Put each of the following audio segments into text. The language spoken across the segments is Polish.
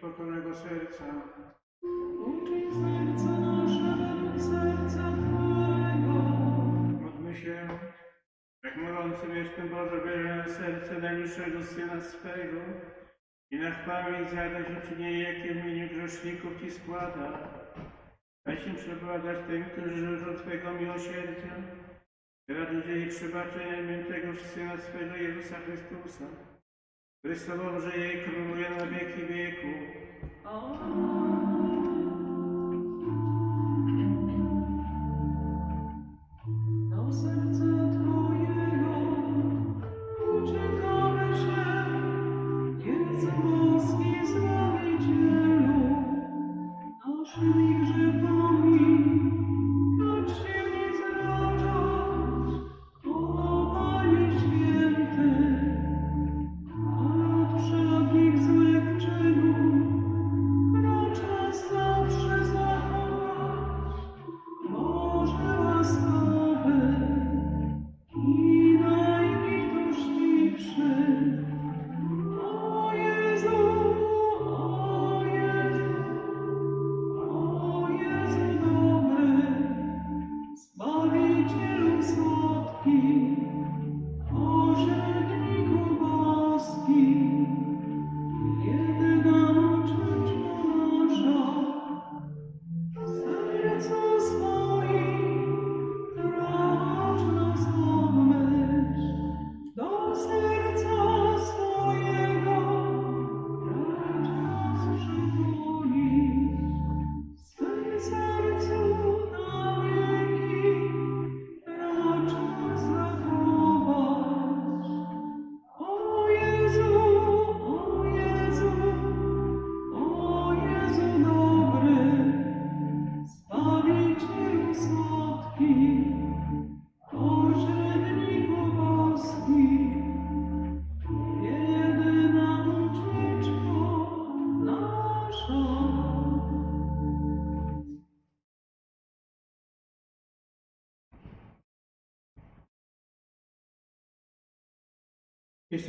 pokornego serca. Uczyń serce nasze według serca Twojego. Módlmy się, jak molący wieczny Boże, wierzę serce najbliższego Syna swego i na chwałę i zadośćuczynienie, jakie w imieniu grzeszników Ci składa. Daj się przebładać tym, którzy życzą Twojego miłosierdzia, raduj i przebaczenia imię tegoż Syna swego Jezusa Chrystusa, Tobą żyje i króluje na wieki wieków. Do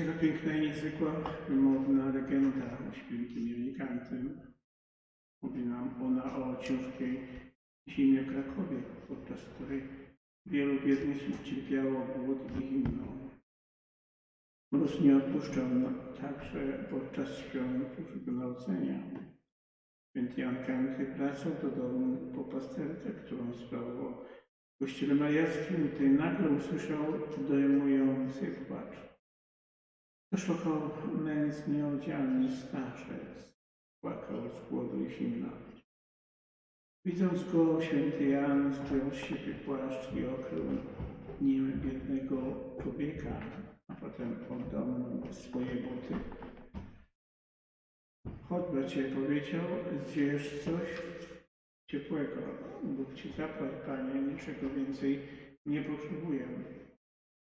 Jest taka piękna i niezwykła, wymowna legenda o świętym Janikantym. Mówi nam ona o ciężkiej zimie Krakowie, podczas której wielu biednych cierpiało głód i zimno. Mróz nie odpuszczał także podczas świąt Gwałcenia. Święty Jan Kanty wracał do domu po pasterce, którą sprawował w kościele majarskim, gdy nagle usłyszał dojmujący płacz. Go nędznie odziany starzec, płakał z głodu i zimna. Widząc go, święty Jan zdjął z siebie płaszcz i okrył nim biednego człowieka, a potem oddał mu swoje buty. Chodź, bracie, powiedział, zjesz coś ciepłego. Bóg ci zapłać, Panie, niczego więcej nie potrzebuję.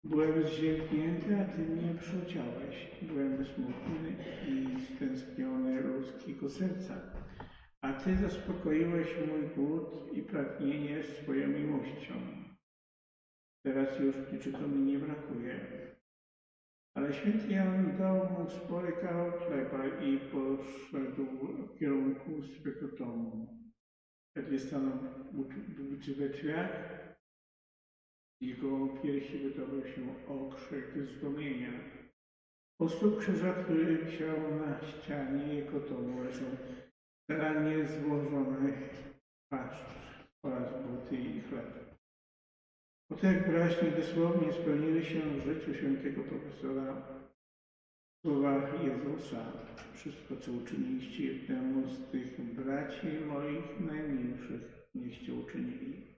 Byłem zzięknięty, a Ty mnie przyociąłeś. Byłem smutny i stęskniony ludzkiego serca. A Ty zaspokoiłeś mój głód i pragnienie swoją miłością. Teraz już niczego mi nie brakuje. Ale święty Jan dał mu spory kawał chleba i poszedł w kierunku swego domu. Wtedy stanął we drzwiach, jego piersi wydobył się okrzyk zdumienia. Po stóp krzyża, który wisiał na ścianie jego domu, leżał starannie złożony płaszcz oraz buty i chleb. Po tak wyraźnie dosłownie spełniły się w życiu świętego profesora słowa Jezusa. Wszystko, co uczyniliście jednemu z tych braci moich najmilszych, nieście uczynili.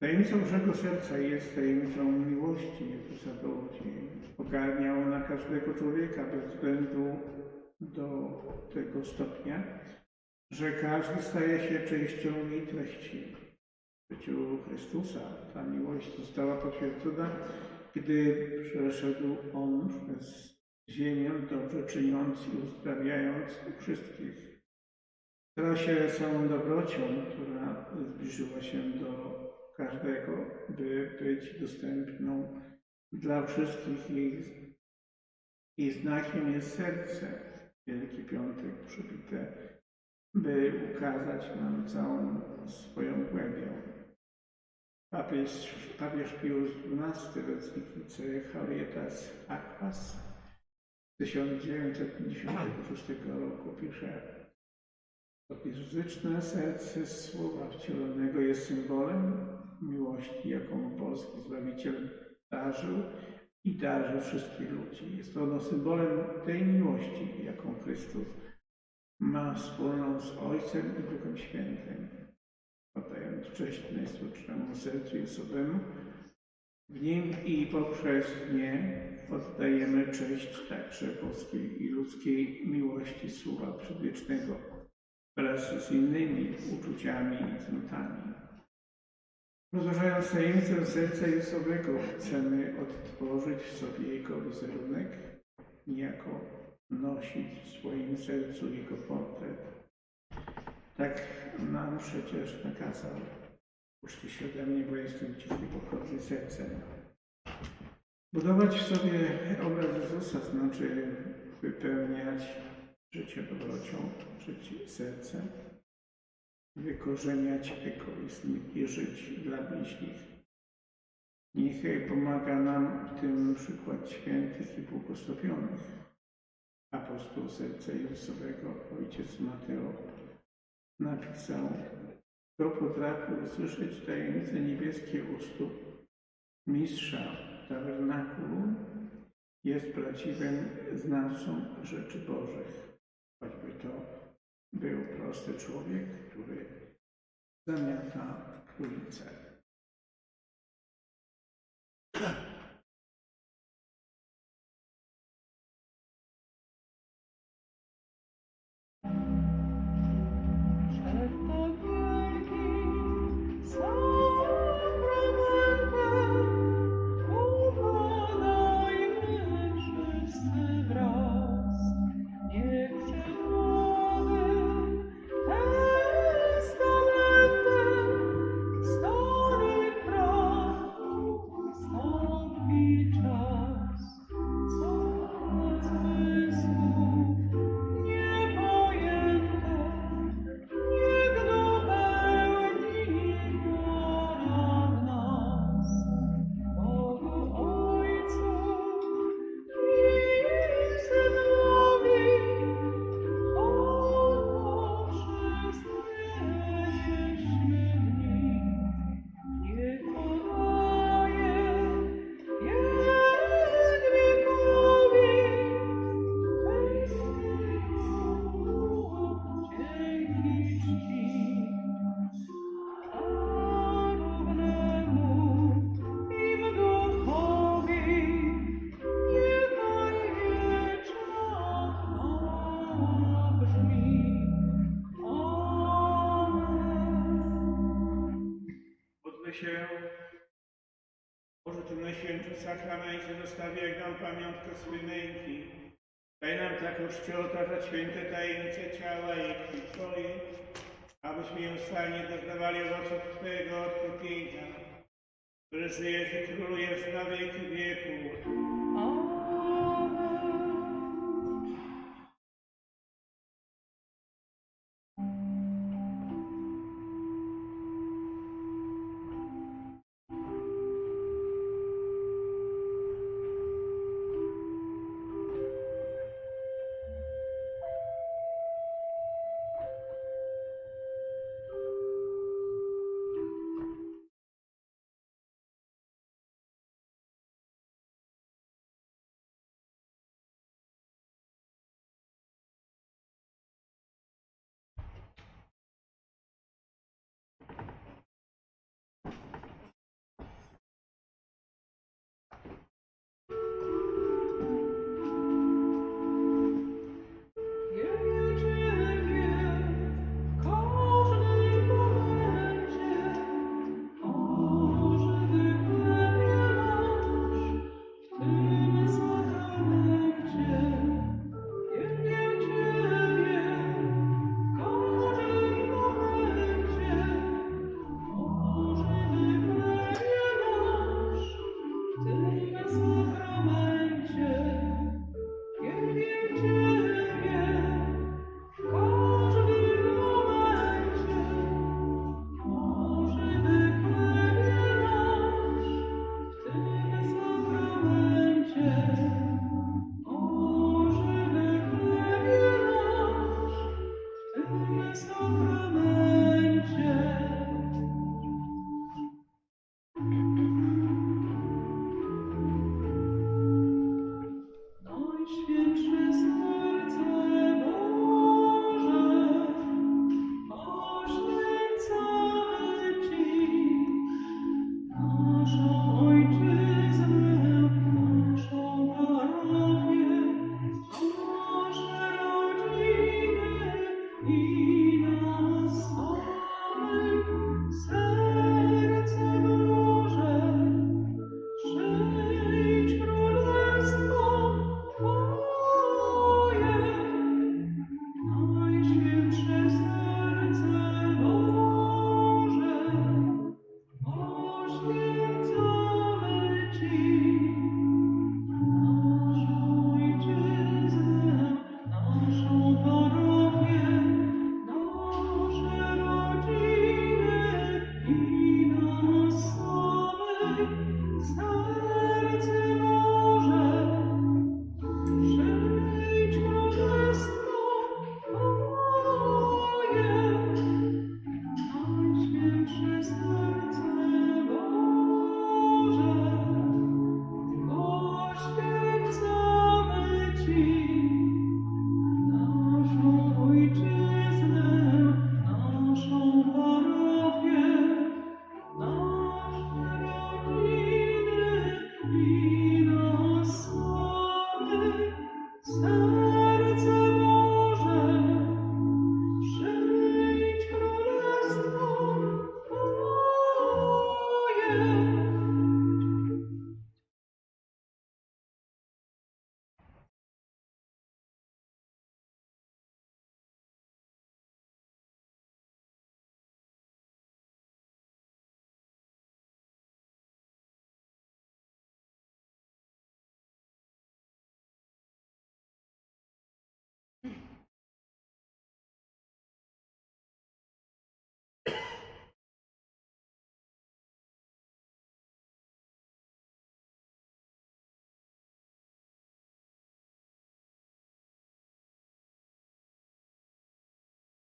Tajemnicą Bożego Serca jest tajemnicą miłości Jezusa do ludzi. Ogarnia ona każdego człowieka bez względu do tego stopnia, że każdy staje się częścią jej treści. W życiu Chrystusa ta miłość została potwierdzona, gdy przeszedł On przez ziemię, dobrze czyniąc i uzdrawiając wszystkich. Stała się samą dobrocią, która zbliżyła się do każdego, by być dostępną dla wszystkich. Jej, jej znakiem jest serce. Wielki Piątek przybite, by ukazać nam całą swoją głębią. Papież, papież Pius XII w encyklice Harietas Aquas z 1956 roku pisze Fizyczne serce słowa wcielonego jest symbolem miłości, jaką boski Zbawiciel darzył i darzy wszystkich ludzi. Jest ono symbolem tej miłości, jaką Chrystus ma wspólną z Ojcem i Duchem Świętym. Oddając cześć najsłodszemu sercu Jezowemu, w nim i poprzez nie oddajemy cześć także boskiej i ludzkiej miłości Słowa Przedwiecznego wraz z innymi uczuciami i cnotami. Rozważając tajemnicę serca Jezowego, chcemy odtworzyć w sobie Jego wizerunek, niejako nosić w swoim sercu Jego portret. Tak nam przecież nakazał. Uczcie się ode mnie, bo jestem cichy pokorny sercem. Budować w sobie obraz Jezusa znaczy wypełniać życie dobrocią, życie sercem, wykorzeniać egoizm i żyć dla bliźnich. Niech pomaga nam w tym przykład świętych i błogosławionych. Apostoł serca Jezusowego, ojciec Mateo, napisał, kto potrafi usłyszeć tajemnice niebieskie u stóp mistrza tabernakulum, jest prawdziwym znawcą rzeczy Bożych. Choćby to był prosty człowiek, który zamiata ulicę. Sakramencie zostawi jak nam pamiątkę swojej męki. Daj nam tak uczcie otaczać święte tajemnice ciała i krwi Twojej, abyśmy nieustannie doznawali owoców Twojego odkupienia, który żyjesz i królujesz na wieki. Amen.